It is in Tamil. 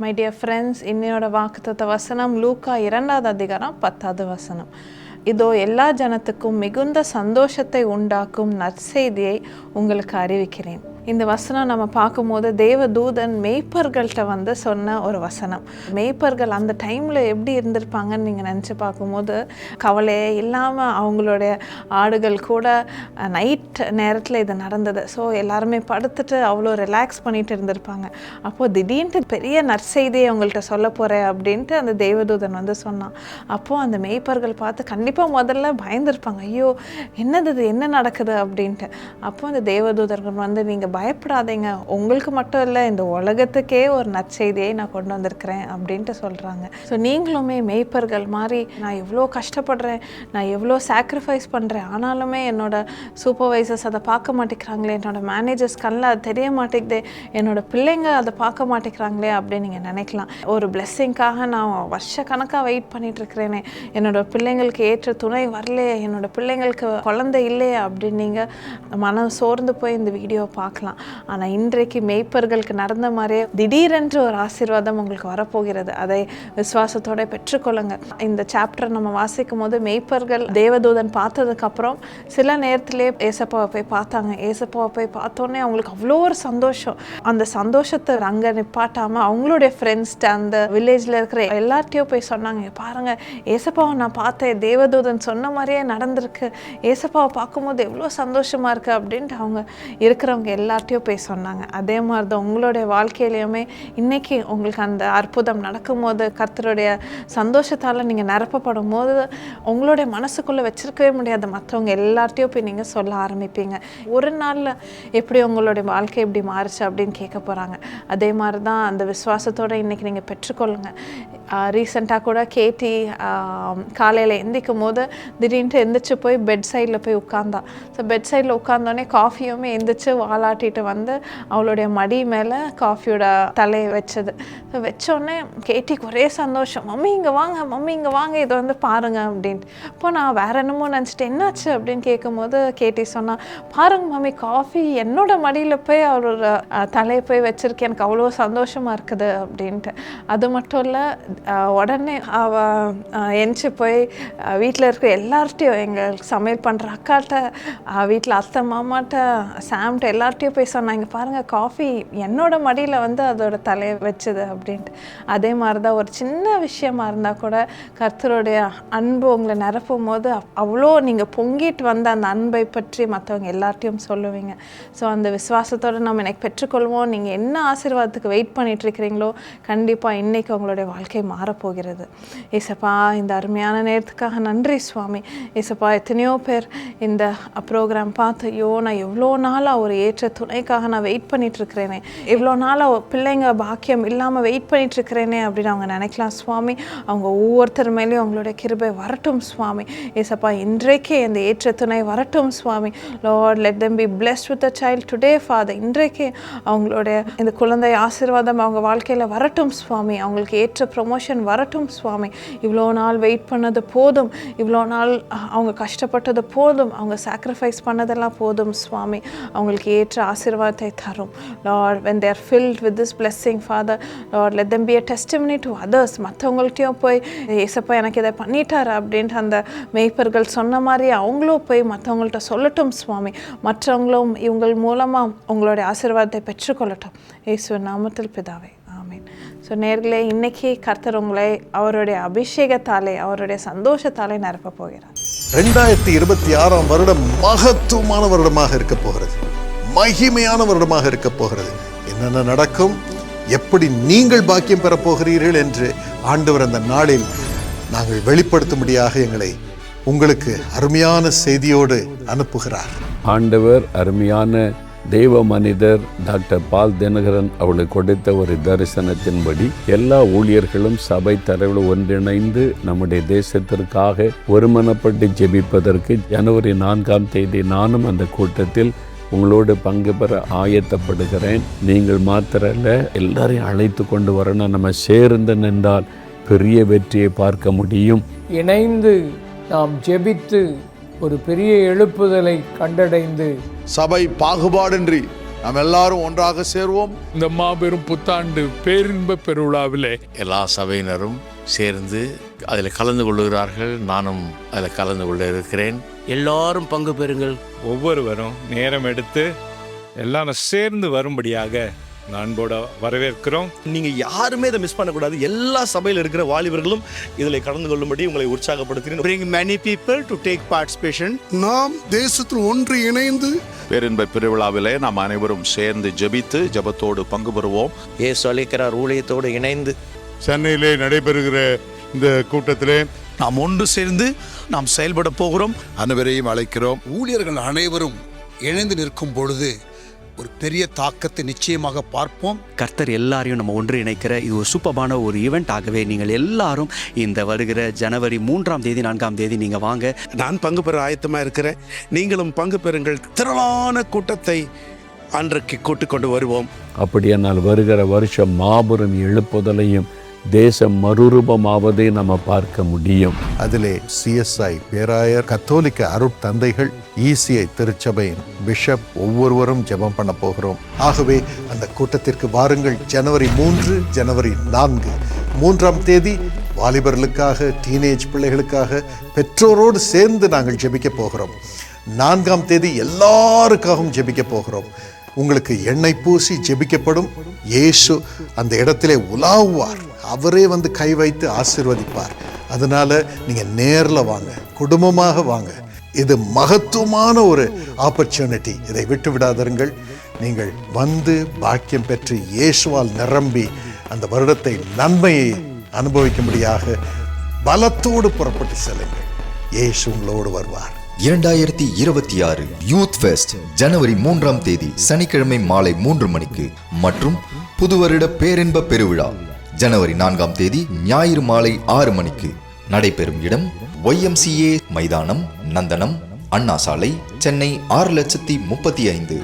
மை டியர் ஃப்ரெண்ட்ஸ் இன்னையோட வாக்குத்த வசனம் லூக்கா இரண்டாவது அதிகாரம் பத்தாவது வசனம். இதோ எல்லா ஜனத்துக்கும் மிகுந்த சந்தோஷத்தை உண்டாக்கும் நற்செய்தியை உங்களுக்கு அறிவிக்கிறேன். இந்த வசனம் நம்ம பார்க்கும்போது தேவ தூதன் மேய்ப்பர்கள்ட்ட வந்து சொன்ன ஒரு வசனம். மேய்ப்பர்கள் அந்த டைமில் எப்படி இருந்திருப்பாங்கன்னு நீங்கள் நினச்சி பார்க்கும்போது கவலையே இல்லாமல் அவங்களுடைய ஆடுகள் கூட நைட் நேரத்தில் இது நடந்தது. ஸோ எல்லாருமே படுத்துட்டு அவ்வளோ ரிலாக்ஸ் பண்ணிட்டு இருந்திருப்பாங்க. அப்போது திடீர்னு பெரிய நற்செய்தியை அவங்கள்ட்ட சொல்ல போகிறேன் அப்படின்ட்டு அந்த தேவதூதன் வந்து சொன்னான். அப்போது அந்த மேய்ப்பர்கள் பார்த்து கண்டிப்பாக முதல்ல பயந்துருப்பாங்க. ஐயோ என்னது இது? என்ன நடக்குது? அப்படின்ட்டு. அப்போ அந்த தேவதூதர்கள் வந்து நீங்கள் பயப்படாதீங்க. உங்களுக்கு மட்டும் இல்லை இந்த உலகத்துக்கே ஒரு நற்செய்தியை நான் கொண்டு வந்திருக்கிறேன் அப்படின்ட்டு சொல்கிறாங்க ஸோ நீங்களுமே மேய்ப்பர்கள் மாதிரி நான் எவ்வளோ கஷ்டப்படுறேன் நான் எவ்வளோ சாக்ரிஃபைஸ் பண்ணுறேன் ஆனாலுமே என்னோட சூப்பர்வைசர்ஸ் அதை பார்க்க மாட்டேங்கிறாங்களே என்னோட மேனேஜர்ஸ் கண்ணில் அது தெரிய மாட்டேங்குதே என்னோட பிள்ளைங்க அதை பார்க்க மாட்டேங்கிறாங்களே அப்படின்னு நீங்கள் நினைக்கலாம். ஒரு பிளெஸ்ஸிங்காக நான் வருஷ கணக்காக வெயிட் பண்ணிகிட்ருக்கிறேனே என்னோட பிள்ளைங்களுக்கு ஏற்ற துணை வரலையே என்னோட பிள்ளைங்களுக்கு குழந்தை இல்லையே அப்படின்னு நீங்கள் மனம் சோர்ந்து போய் இந்த வீடியோ பார்க்கலாம். ஆனால் இன்றைக்கு மேய்ப்பர்களுக்கு நடந்த மாதிரியே திடீரென்று ஒரு ஆசீர்வாதம் உங்களுக்கு வரப்போகிறது. அதை விசுவாசத்தோட பெற்றுக்கொள்ளுங்க இந்த சாப்டர் நம்ம வாசிக்கும் போது மேய்ப்பர்கள் தேவதூதன் பார்த்ததுக்கப்புறம் சில நேரத்திலே ஏசப்பாவை போய் பார்த்தாங்க. ஏசப்பாவை போய் பார்த்தோன்னே அவங்களுக்கு அவ்வளோ ஒரு சந்தோஷம். அந்த சந்தோஷத்தை அங்கே நிப்பாட்டாமல் அவங்களுடைய ஃப்ரெண்ட்ஸ்ட்டு அந்த வில்லேஜில் இருக்கிற எல்லார்ட்டையும் போய் சொன்னாங்க பாருங்கள் ஏசப்பாவை நான் பார்த்தேன். தேவதூதன் சொன்ன மாதிரியே நடந்திருக்கு. ஏசப்பாவை பார்க்கும்போது எவ்வளோ சந்தோஷமாக இருக்குது அப்படின்ட்டு அவங்க இருக்கிறவங்க எல்லார்ட்டையும் போய் சொன்னாங்க. அதே மாதிரி தான் உங்களுடைய வாழ்க்கையிலையுமே இன்றைக்கி உங்களுக்கு அந்த அற்புதம் நடக்கும்போது கர்த்தருடைய சந்தோஷத்தால் நீங்கள் நிரப்பப்படும் போது உங்களுடைய மனசுக்குள்ளே வச்சிருக்கவே முடியாது. மற்றவங்க எல்லார்ட்டையும் போய் நீங்கள் சொல்ல ஆரம்பிப்பீங்க. ஒரு நாளில் எப்படி உங்களுடைய வாழ்க்கை எப்படி மாறுச்சு அப்படின்னு கேட்க போகிறாங்க அதே மாதிரி தான் அந்த விசுவாசத்தோடு இன்றைக்கி நீங்கள் பெற்றுக்கொள்ளுங்க. ரீசெண்டாக கூட கேட்டி காலையில் எந்திக்கும் போது திடீர்னு எந்திரிச்சு போய் பெட் சைடில் போய் உட்காந்தா ஸோ பெட் சைடில் உட்காந்தோடனே காஃபியுமே எந்திரிச்சு வாலாட்டிட்டு வந்து அவளுடைய மடி மேலே காஃபியோட தலையை வச்சது. ஸோ வச்சோடனே கேட்டிக்கு ஒரே சந்தோஷம். மம்மி இங்கே வாங்க மம்மி இங்கே வாங்க இதை வந்து பாருங்க அப்படின்ட்டு. இப்போ நான் வேற என்னமோ நினச்சிட்டு என்னாச்சு? அப்படின்னு கேட்கும்போது கேட்டி சொன்னால் பாருங்க மம்மி காஃபி என்னோட மடியில் போய் அவளோட தலையை போய் வச்சிருக்கேன். எனக்கு அவ்வளோ சந்தோஷமா இருக்குது அப்படின்ட்டு. அது மட்டும் இல்லை உடனே அவ எந்திச்சு போய் வீட்டில் இருக்கிற எல்லார்ட்டையும் எங்களுக்கு சமையல் பண்ணுற அக்காட்ட வீட்டில் அத்தை மாமாட்ட சாம்கிட்ட எல்லார்ட்டையும் போய் சொன்னாங்க. பாருங்க காஃபி என்னோட மடியில் வந்து அதோட தலையை வச்சுது அப்படின்ட்டு. அதே மாதிரி தான் ஒரு சின்ன விஷயமா இருந்தால் கூட கர்த்தருடைய அன்பு உங்களை நிரப்பும் போது அவ்வளோ நீங்கள் பொங்கிட்டு வந்த அந்த அன்பை பற்றி மற்றவங்க எல்லார்ட்டையும் சொல்லுவீங்க. ஸோ அந்த விசுவாசத்தோடு நம்ம எனக்கு பெற்றுக்கொள்வோம். நீங்கள் என்ன ஆசீர்வாதத்துக்கு வெயிட் பண்ணிட்டு இருக்கிறீங்களோ கண்டிப்பாக இன்னைக்கு உங்களுடைய வாழ்க்கை மாறப்போகிறது. ஏசப்பா இந்த அருமையான நேரத்துக்காக நன்றி சுவாமி. ஏசப்பா எத்தனையோ பேர் இந்த ப்ரோக்ராம் பார்த்து ஐயோ நான் எவ்வளோ நாளாக ஒரு ஏற்ற துணைக்காக நான் வெயிட் பண்ணிட்டு இருக்கிறேனே இவ்வளோ நாளாக பிள்ளைங்க பாக்கியம் இல்லாமல் வெயிட் பண்ணிட்டு இருக்கிறேனே அப்படின்னு அவங்க நினைக்கலாம். சுவாமி அவங்க ஒவ்வொருத்தர் மேலேயும் அவங்களுடைய கிருபை வரட்டும் சுவாமி. ஏசப்பா இன்றைக்கே இந்த ஏற்ற துணை வரட்டும் சுவாமி. Lord let them be blessed with a child today Father இன்றைக்கே அவங்களுடைய இந்த குழந்தை ஆசீர்வாதம் அவங்க வாழ்க்கையில் வரட்டும் சுவாமி. அவங்களுக்கு ஏற்ற ப்ரொமோஷன் வரட்டும் சுவாமி. இவ்வளோ நாள் வெயிட் பண்ணது போதும். இவ்வளோ நாள் அவங்க கஷ்டப்பட்டது போதும். அவங்க சாக்ரிஃபைஸ் பண்ணதெல்லாம் போதும் சுவாமி. அவங்களுக்கு ஏற்ற ஆசீர்வாதத்தை தரும். Lord when they filled with this blessing Father Lord let let be a testimony to others மற்றவங்கள்ட்டையும் போய் ஏசப்பா எனக்கு இதை பண்ணிட்டாரு அப்படின்ட்டு அந்த மேய்ப்பர்கள் சொன்ன மாதிரி அவங்களும் போய் மற்றவங்கள்ட்ட சொல்லட்டும் சுவாமி. மற்றவங்களும் இவங்கள் மூலமாக உங்களுடைய ஆசீர்வாதத்தை பெற்றுக்கொள்ளட்டும். இயேசு நாமத்தில் பிதாவே ஆமீன். ஸோ நேர்களே இன்னைக்கு கர்த்தர் உங்களை அவருடைய அபிஷேகத்தாலே அவருடைய சந்தோஷத்தாலே நிரப்ப போகிறார். ரெண்டாயிரத்தி இருபத்தி ஆறாம் வருடம் மகத்துவமான வருடமாக இருக்க போகிறது. மகிமையான வருடமாக இருக்க போகிறது. என்னென்ன நடக்கும்? எப்படி நீங்கள் பாக்கியம் பெறப்போகிறீர்கள் என்று ஆண்டவர் அந்த நாளில் நாங்கள் வெளிப்படுத்தும்படியாக எங்களை உங்களுக்கு அருமையான செய்தியோடு அனுப்புகிறார். ஆண்டவர் அருமையான தெய்வ மனிதர் டாக்டர் பால் தினகரன் அவளுக்கு கொடுத்த ஒரு தரிசனத்தின்படி எல்லா ஊழியர்களும் சபை தரவில் ஒன்றிணைந்து நம்முடைய தேசத்திற்காக ஒருமனப்பட்டு ஜெபிப்பதற்கு ஜனவரி நான்காம் தேதி நானும் அந்த கூட்டத்தில் உங்களோடு பங்கு பெற ஆயத்தப்படுகிறேன். நீங்கள் மாத்திரல்ல எல்லாரையும் அழைத்து கொண்டு வரணும். நம்ம சேர்ந்து நின்றால் பெரிய வெற்றியை பார்க்க முடியும். இணைந்து நாம் ஜெபித்து ஒரு பெரிய எழுப்புதலை கண்டடைந்து சபை பாகுபாடின்றி நாம் எல்லாரும் ஒன்றாக சேர்வோம். இந்த மாபெரும் புத்தாண்டு பேரின்ப பெருவிழாவிலே எல்லா சபையினரும் சேர்ந்து அதில் கலந்து கொள்ளுகிறார்கள். நானும் அதில் கலந்து கொள்ள இருக்கிறேன். எல்லாரும் பங்கு பெறுங்கள். ஒவ்வொருவரும் நேரம் எடுத்து எல்லாரும் சேர்ந்து வரும்படியாக அன்போட வரவேற்கிறோம். நீங்க யாருமே இதை மிஸ் பண்ணக்கூடாது. எல்லா சபையில் இருக்கிற வாலிபர்களும் இதில் கலந்து கொள்ளும்படி உங்களை உற்சாகப்படுத்துகிறேன். Bring many people to take participation. நாம் தேசத்தில் ஒன்று இணைந்து பேரின்ப பெருவிழாவிலே நாம் அனைவரும் சேர்ந்து ஜெபித்து ஜெபத்தோடு பங்கு பெறுவோம். ஏசு அழைக்கிறார் ஊழியத்தோடு இணைந்து. சென்னையிலே நடைபெறுகிற இந்த கூட்டத்திலே நாம் ஒன்று சேர்ந்து நாம் செயல்பட போகிறோம். அனைவரையும் அழைக்கிறோம். ஊழியர்கள் அனைவரும் இணைந்து நிற்கும் பொழுது ஒரு பெரிய தாக்கத்தை நிச்சயமாக பார்ப்போம். கர்த்தர் எல்லாரையும் நம்ம ஒன்று இணைக்கிற இது ஒரு சூப்பரான ஒரு ஈவெண்ட் ஆகவே நீங்கள் எல்லாரும் இந்த வருகிற ஜனவரி மூன்றாம் தேதி நான்காம் தேதி நீங்கள் வாங்க. நான் பங்கு பெற ஆயத்தமா இருக்கிறேன். நீங்களும் பங்கு பெறுங்கள். திரளான கூட்டத்தை அன்றைக்கு கூட்டிக் கொண்டு வருவோம். அப்படியானால் வருகிற வருஷம் மாபெரும் எழுப்புதலையும் தேசம் மறுரூபமாவதை நம்ம பார்க்க முடியும். அதிலே சிஎஸ்ஐ பேராயர் கத்தோலிக்க அருட்தந்தைகள் இசிஐ திருச்சபையின் பிஷப் ஒவ்வொருவரும் ஜெபம் பண்ண போகிறோம். ஆகவே அந்த கூட்டத்திற்கு வாருங்கள். ஜனவரி மூன்று ஜனவரி நான்கு. மூன்றாம் தேதி வாலிபர்களுக்காக டீனேஜ் பிள்ளைகளுக்காக பெற்றோரோடு சேர்ந்து நாங்கள் ஜெபிக்க போகிறோம். நான்காம் தேதி எல்லாருக்காகவும் ஜெபிக்க போகிறோம். உங்களுக்கு எண்ணெய் பூசி ஜெபிக்கப்படும். இயேசு அந்த இடத்திலே உலாவுவார். அவரே வந்து கை வைத்து ஆசிர்வதிப்பார். அதனால நீங்கள் நேரில் வாங்க குடும்பமாக வாங்க. இது மகத்துவமான ஒரு ஆப்பர்ச்சுனிட்டி இதை விட்டு விடாதருங்கள். நீங்கள் வந்து பாக்கியம் பெற்று இயேசுவால் நிரம்பி அந்த வருடத்தை நன்மையை அனுபவிக்கும்படியாக பலத்தோடு புறப்பட்டு செல்லுங்கள். இயேசு உங்களோடு வருவார். இரண்டாயிரத்தி இருபத்தி ஆறு யூத் ஃபெஸ்ட் ஜனவரி மூன்றாம் தேதி சனிக்கிழமை மாலை மூன்று மணிக்கு மற்றும் புதுவருட பேரின்ப பெருவிழா ஜனவரி நான்காம் தேதி ஞாயிறு மாலை ஆறு மணிக்கு நடைபெறும் இடம் ஒய்எம்சிஏ மைதானம் நந்தனம் அண்ணா சாலை சென்னை ஆறு லட்சத்தி முப்பத்தி ஐந்து.